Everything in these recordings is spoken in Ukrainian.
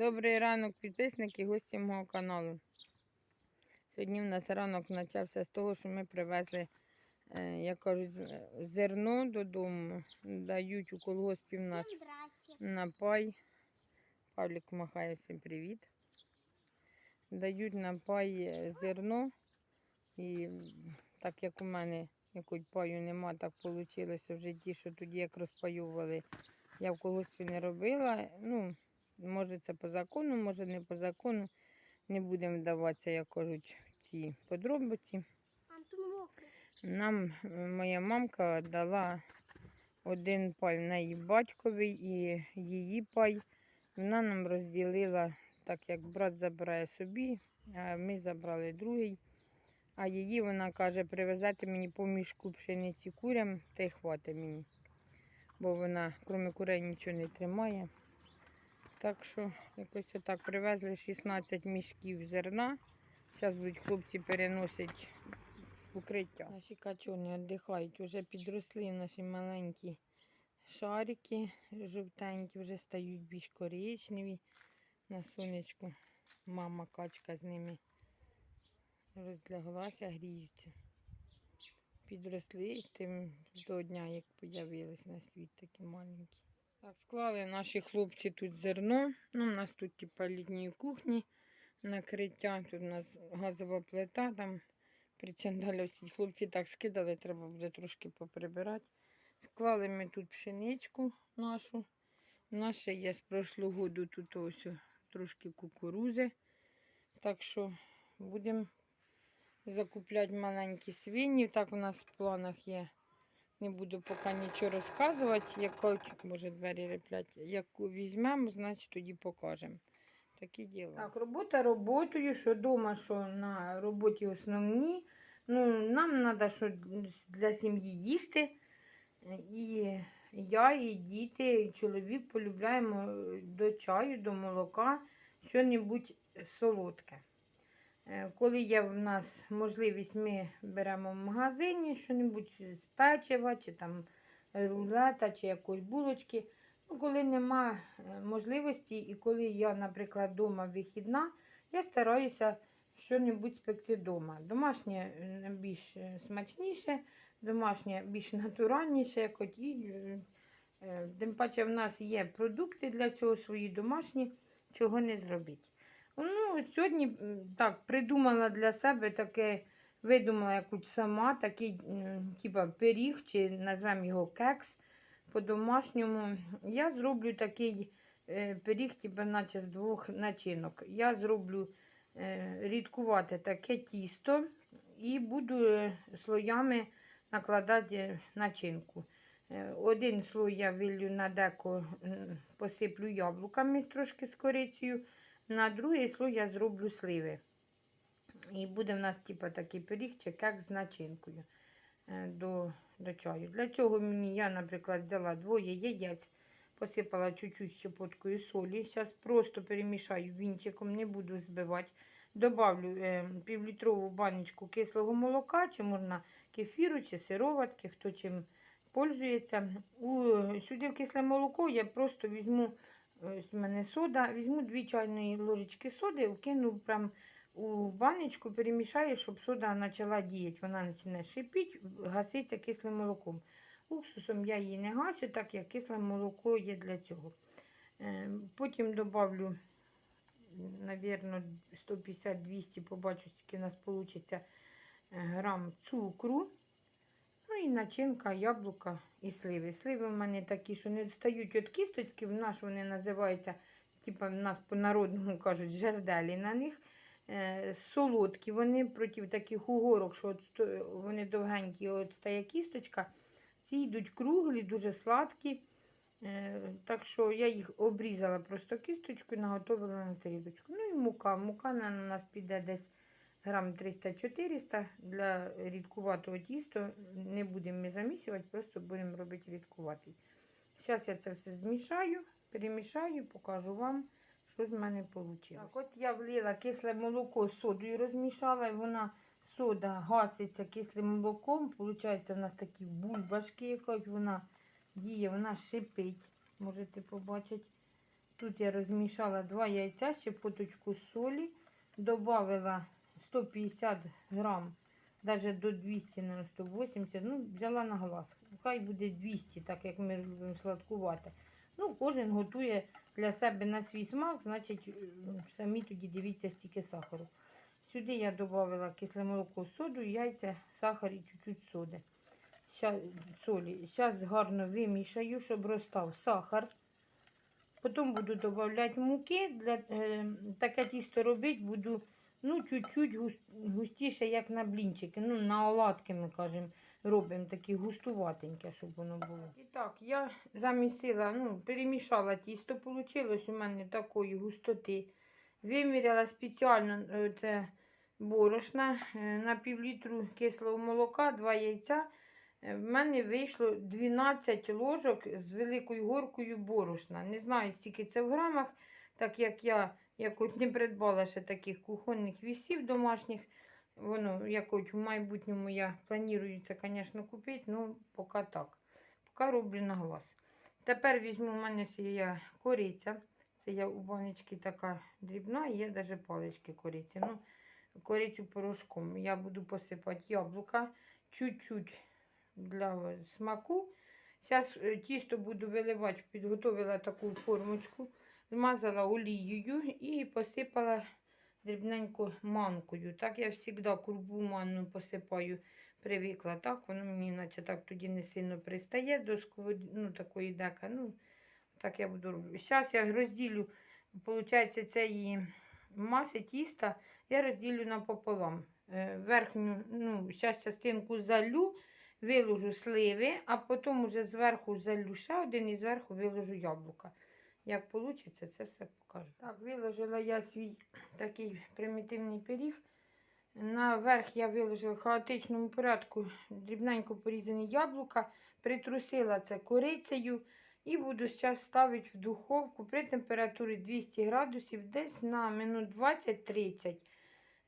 Добрий ранок, підписники, гості мого каналу. Сьогодні в нас ранок почався з того, що ми привезли, е, як кажуть, зерно додому. Дають у колгоспі в нас Всім здрасте. на пай. Павлік махає всім привіт. Дають на пай е, зерно. І так як у мене якось паю нема, так вийшло в житті, що тоді як розпаювали, я в колгоспі не робила. Ну, може це по закону, може не по закону. Не будемо вдаватися, як кажуть, в ці подробиці. Нам моя мамка дала один пай в неї батьковий і її пай. Вона нам розділила, так як брат забирає собі, а ми забрали другий. А її вона каже, привезете мені по мішку пшениці курям та й хватить мені. Бо вона, крім курей, нічого не тримає. Так що якось отак привезли 16 мішків зерна. Зараз будуть хлопці переносити в укриття. Наші качони віддихають, вже підросли наші маленькі шарики жовтенькі, вже стають більш коричневі. На сонечку мама качка з ними розляглася, гріються. Підросли тим до дня, як з'явились на світ такі маленькі. Так, склали наші хлопці тут зерно. Ну, у нас тут типа літньої кухні накриття. Тут у нас газова плита, там причандалівські хлопці так скидали, треба буде трошки поприбирати. Склали ми тут пшеничку нашу. Ще є з прошлого году тут ось трошки кукурузи. Так що будемо закупляти маленькі свині. Так у нас в планах є. Не буду поки нічого розказувати. Яку, може двері реплять. Яку візьмемо, значить тоді покажемо. Такі діло. Так, робота роботою, що вдома, що на роботі основні. Ну, нам треба що для сім'ї їсти. І я, і діти, і чоловік полюбляємо до чаю, до молока, що-небудь солодке. Е, Коли є в нас можливість, ми беремо в магазині що-небудь з печива, чи там рулета, чи якоїсь булочки. Ну, коли нема е, можливості, і коли я, наприклад, вдома вихідна, я стараюся що-небудь спекти вдома. Домашнє е, більш смачніше, домашнє більш натуральніше, і, тим паче в нас є продукти для цього свої домашні, чого не зробити. Ну, сьогодні так придумала для себе таке, видумала якусь сама такий, типа пиріг, чи назвемо його кекс по-домашньому. Я зроблю такий е, пиріг, типа, наче з двох начинок. Я зроблю е, рідкувати таке тісто і буду е, слоями накладати начинку. Один слой я вилью на деко, посиплю яблуками трошки з корицею. На другий слой я зроблю сливи. І буде в нас типу, такий пиріг чи з начинкою е, до, до чаю. Для цього мені я, наприклад, взяла двоє яєць, посипала чуть-чуть щепоткою солі. Зараз просто перемішаю вінчиком, не буду збивати. Добавлю е, півлітрову баночку кислого молока, чи можна кефіру, чи сироватки, хто чим пользується. У, сюди в кисле молоко я просто візьму Ось в мене сода. Візьму 2 чайної ложечки соди, вкину прям у баночку, перемішаю, щоб сода почала діяти. Вона почне шипіти, гаситься кислим молоком. Уксусом я її не гасю, так як кисле молоко є для цього. Е, Потім добавлю, мабуть, 150-200, побачу, скільки у нас вийде грам цукру. І начинка, яблука і сливи. Сливи в мене такі, що не відстають від кісточки. В нас вони називаються, типу в нас по-народному кажуть, жерделі на них. Е, солодкі, вони проти таких угорок, що вони довгенькі, от стає кісточка. Ці йдуть круглі, дуже сладкі. Е, так що я їх обрізала просто кісточкою, наготовила на тарілочку. Ну і мука. Мука на нас піде десь грам 300-400 для рідкуватого тіста. Не будемо ми замісювати, просто будемо робити рідкуватий. Зараз я це все змішаю, перемішаю, покажу вам, що з мене вийшло. Так, от я влила кисле молоко з содою розмішала, і вона сода гаситься кислим молоком. Получається, у нас такі бульбашки, як вона діє, вона шипить. Можете побачити. Тут я розмішала два яйця, щепоточку солі, додала 150 грам, навіть до 200, на 180, ну, взяла на глаз. Хай буде 200, так як ми любимо сладкувати. Ну, кожен готує для себе на свій смак, значить, е, самі тоді дивіться стільки сахару. Сюди я додала кисле молоко, соду, яйця, сахар і чуть-чуть соди. Солі. Зараз гарно вимішаю, щоб розстав сахар. Потім буду додавати муки. Для, е, таке тісто робити буду ну, чуть-чуть густіше, як на блінчики. Ну, на оладки, ми кажемо, робимо такі густуватеньке, щоб воно було. І так, я замісила, ну, перемішала тісто, вийшло у мене такої густоти. Виміряла спеціально е, це борошна е, на півлітру кислого молока, два яйця. Е, В мене вийшло 12 ложок з великою горкою борошна. Не знаю, скільки це в грамах, так як я якось не придбала ще таких кухонних вісів домашніх. Воно якось в майбутньому я планую це, звісно, купити, ну поки так. Поки роблю на глаз. Тепер візьму в мене є кориця. Це я у баночці така дрібна, є навіть палички кориці. Ну, корицю порошком. Я буду посипати яблука чуть-чуть для смаку. Зараз тісто буду виливати, підготовила таку формочку, змазала олією і посипала дрібненько манкою. Так я завжди крупу манну посипаю, привикла. Так, воно мені наче так тоді не сильно пристає до сковод... ну, такої дека. Ну, так я буду робити. Зараз я розділю, виходить, цієї маси тіста я розділю напополам. Е, Верхню, ну, зараз частинку залю, виложу сливи, а потім уже зверху залю ще один і зверху виложу яблука. Як вийде, це все покажу. Так, виложила я свій такий примітивний пиріг. Наверх я виложила в хаотичному порядку дрібненько порізані яблука, притрусила це корицею і буду зараз ставити в духовку при температурі 200 градусів десь на минут 20-30.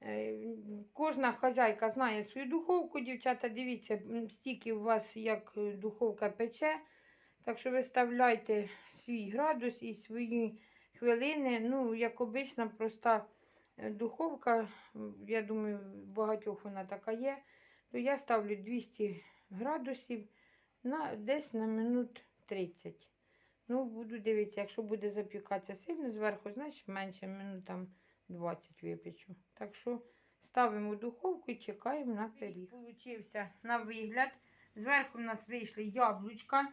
Е, Кожна хазяйка знає свою духовку, дівчата, дивіться, стільки у вас як е, духовка пече. Так що виставляйте свій градус і свої хвилини. Ну, як обична проста е, духовка, я думаю, багатьох вона така є, то я ставлю 200 градусів на, десь на минут 30. Ну, буду дивитися, якщо буде запікатися сильно зверху, значить менше, минут там 20 випечу. Так що ставимо духовку і чекаємо на пиріг. Получився на вигляд. Зверху в нас вийшли яблучка.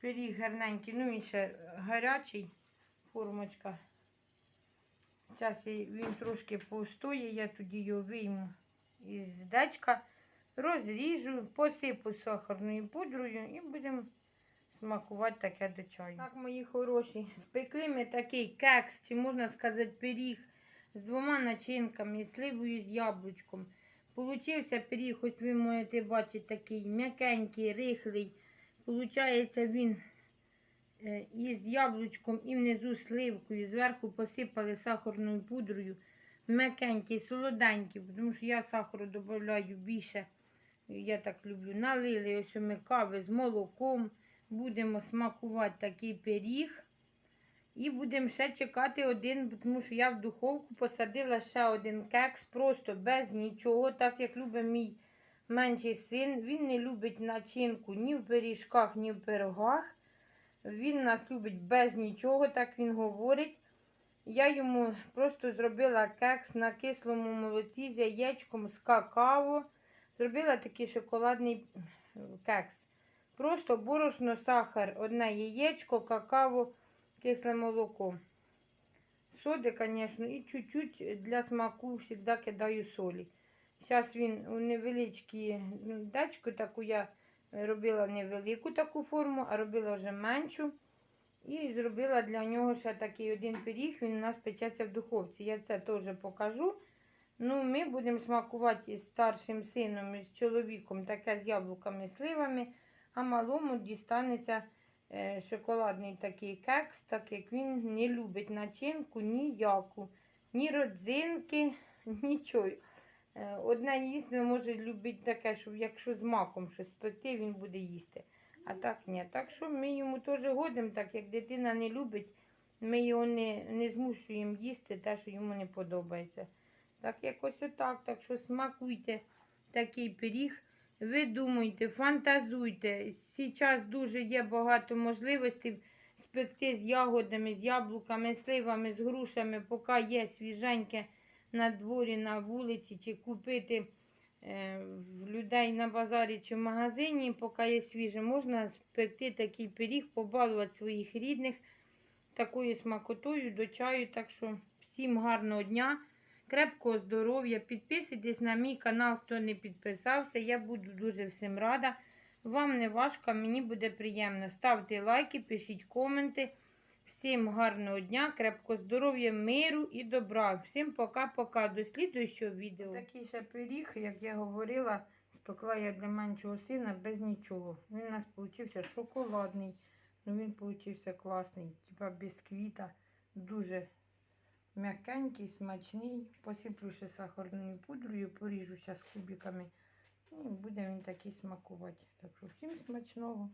Пиріг гарненький, ну він ще гарячий, формочка. Зараз він трошки постоє, я тоді його вийму із дечка, розріжу, посипу сахарною пудрою і будемо смакувати таке до чаю. Так, мої хороші, спекли ми такий кекс, чи можна сказати пиріг з двома начинками, сливою з яблучком. Получився пиріг, ось ви можете бачити, такий м'якенький, рихлий. Получається він е, із яблучком і внизу сливкою. Зверху посипали сахарною пудрою. М'якенький, солоденький, тому що я сахару додаю більше. Я так люблю. Налили ось ми кави з молоком. Будемо смакувати такий пиріг. І будемо ще чекати один, тому що я в духовку посадила ще один кекс, просто без нічого, так як любить мій менший син. Він не любить начинку ні в пиріжках, ні в пирогах. Він нас любить без нічого, так він говорить. Я йому просто зробила кекс на кислому молоці з яєчком, з какао. Зробила такий шоколадний кекс. Просто борошно, сахар, одне яєчко, какао, кисле молоко. Соди, звісно, і чуть-чуть для смаку завжди кидаю солі. Зараз він у невеличкій дечку, таку я робила невелику таку форму, а робила вже меншу. І зробила для нього ще такий один пиріг, він у нас печеться в духовці. Я це теж покажу. Ну, Ми будемо смакувати із старшим сином з чоловіком таке з яблуками сливами, а малому дістанеться е, шоколадний такий кекс, так як він не любить начинку ніяку, ні родзинки, нічого. Е, Одне їсти може любити таке, що якщо з маком щось спекти, він буде їсти. А так ні. Так що ми йому теж годимо, так як дитина не любить Ми його не, не змушуємо їсти те, що йому не подобається. Так якось отак. Так що смакуйте такий пиріг. Ви думайте, фантазуйте. Зараз дуже є багато можливостей спекти з ягодами, з яблуками, сливами, з грушами, поки є свіженьке на дворі, на вулиці, чи купити е, в людей на базарі чи в магазині, поки є свіже, можна спекти такий пиріг, побалувати своїх рідних такою смакотою до чаю. Так що всім гарного дня, крепкого здоров'я. Підписуйтесь на мій канал, хто не підписався. Я буду дуже всім рада. Вам не важко, мені буде приємно. Ставте лайки, пишіть коменти. Всім гарного дня, крепкого здоров'я, миру і добра. Всім пока-пока. До слідуючого відео. Такий ще пиріг, як я говорила, спекла я для меншого сина без нічого. Він у нас вийшов шоколадний. Ну він вийшов класний, типа бісквіта. Дуже м'якенький, смачний. Посиплю ще сахарною пудрою, поріжу зараз кубиками. І буде він такий смакувати. Так що всім смачного.